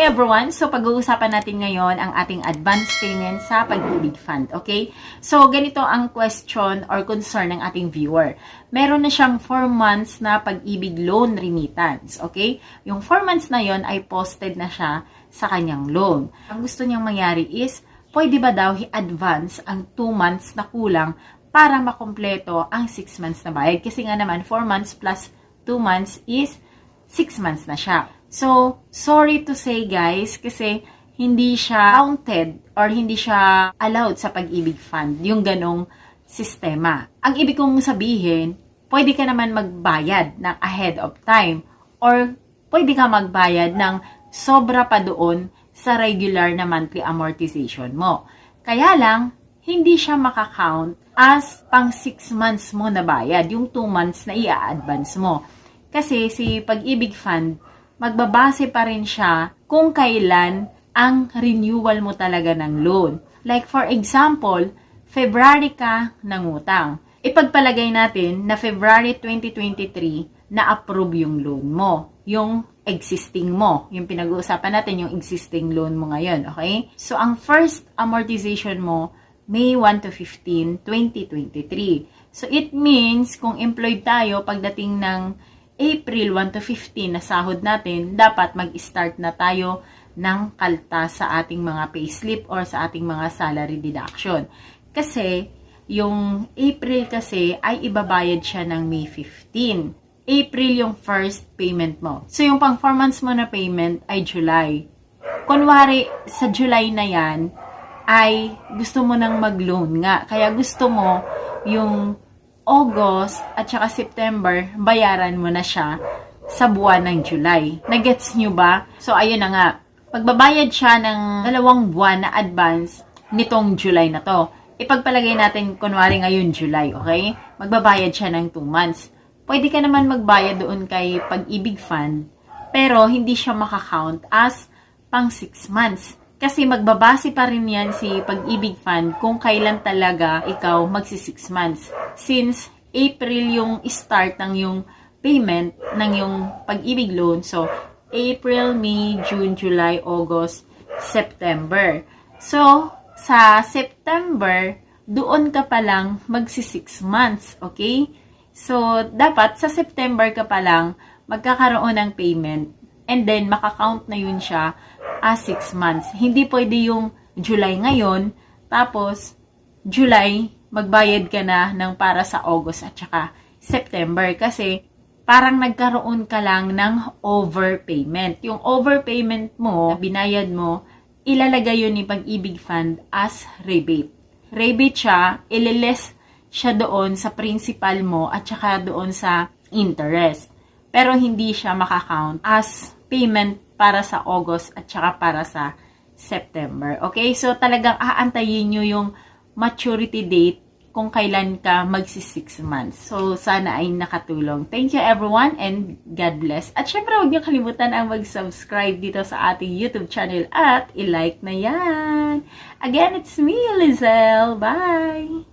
Hi everyone! So pag-uusapan natin ngayon ang ating advance payment sa Pag-ibig Fund, okay? So ganito ang question or concern ng ating viewer. Meron na siyang 4 months na Pag-ibig loan remittance, okay? Yung 4 months na yon ay posted na siya sa kanyang loan. Ang gusto niyang mangyari is, pwede ba daw i-advance ang 2 months na kulang para makompleto ang 6 months na bayad? Kasi nga naman, 4 months plus 2 months is 6 months na siya. So, sorry to say guys, kasi hindi siya counted or hindi siya allowed sa pag-ibig fund, yung ganong sistema. Ang ibig kong sabihin, pwede ka naman magbayad ng ahead of time or pwede ka magbayad ng sobra pa doon sa regular na monthly amortization mo. Kaya lang, hindi siya makakount as pang 6 months mo na bayad, yung 2 months na i-advance mo. Kasi si Pag-ibig Fund, magbabase pa rin siya kung kailan ang renewal mo talaga ng loan. Like for example, February ka nangutang. Ipagpalagay natin na February 2023 na-approve yung loan mo. Yung existing mo. Yung pinag-uusapan natin, yung existing loan mo ngayon. Okay? So, ang first amortization mo, May 1 to 15, 2023. So, it means, kung employed tayo, pagdating ng April 1 to 15 na sahod natin, dapat mag-start na tayo ng kalta sa ating mga payslip or sa ating mga salary deduction. Kasi, yung April kasi ay ibabayad siya ng May 15. April yung first payment mo. So, yung pang 4 months mo na payment ay July. Kunwari, sa July na yan, ay gusto mo nang mag-loan nga. Kaya gusto mo yung August at saka September, bayaran mo na siya sa buwan ng July. Nagets nyo ba? So, ayun na nga. Pagbabayad siya ng dalawang buwan na advance nitong July na to. Ipagpalagay natin, kunwari ngayon July, okay? Magbabayad siya ng 2 months. Pwede ka naman magbayad doon kay Pag-ibig Fund, pero hindi siya makakount as pang 6 months. Kasi magbabase pa rin yan si Pag-ibig Fund kung kailan talaga ikaw magsi 6 months. Since April yung start ng yung payment ng yung Pag-ibig loan. So, April, May, June, July, August, September. So, sa September, doon ka pa lang magsi 6 months, okay? So, dapat sa September ka pa lang magkakaroon ng payment and then makakount na yun siya as 6 months. Hindi pwede yung July ngayon, tapos July, magbayad ka na ng para sa August at saka September kasi parang nagkaroon ka lang ng overpayment. Yung overpayment mo, binayad mo, ilalagay yun ni Pag-ibig Fund as rebate. Rebate siya, ililes siya doon sa principal mo at saka doon sa interest. Pero hindi siya makakount as payment para sa August at saka para sa September. Okay? So, talagang aantayin nyo yung maturity date kung kailan ka magsi 6 months. So, sana ay nakatulong. Thank you everyone and God bless. At syempre, huwag niyo kalimutan ang mag-subscribe dito sa ating YouTube channel at i-like na yan. Again, it's me, Lizelle. Bye!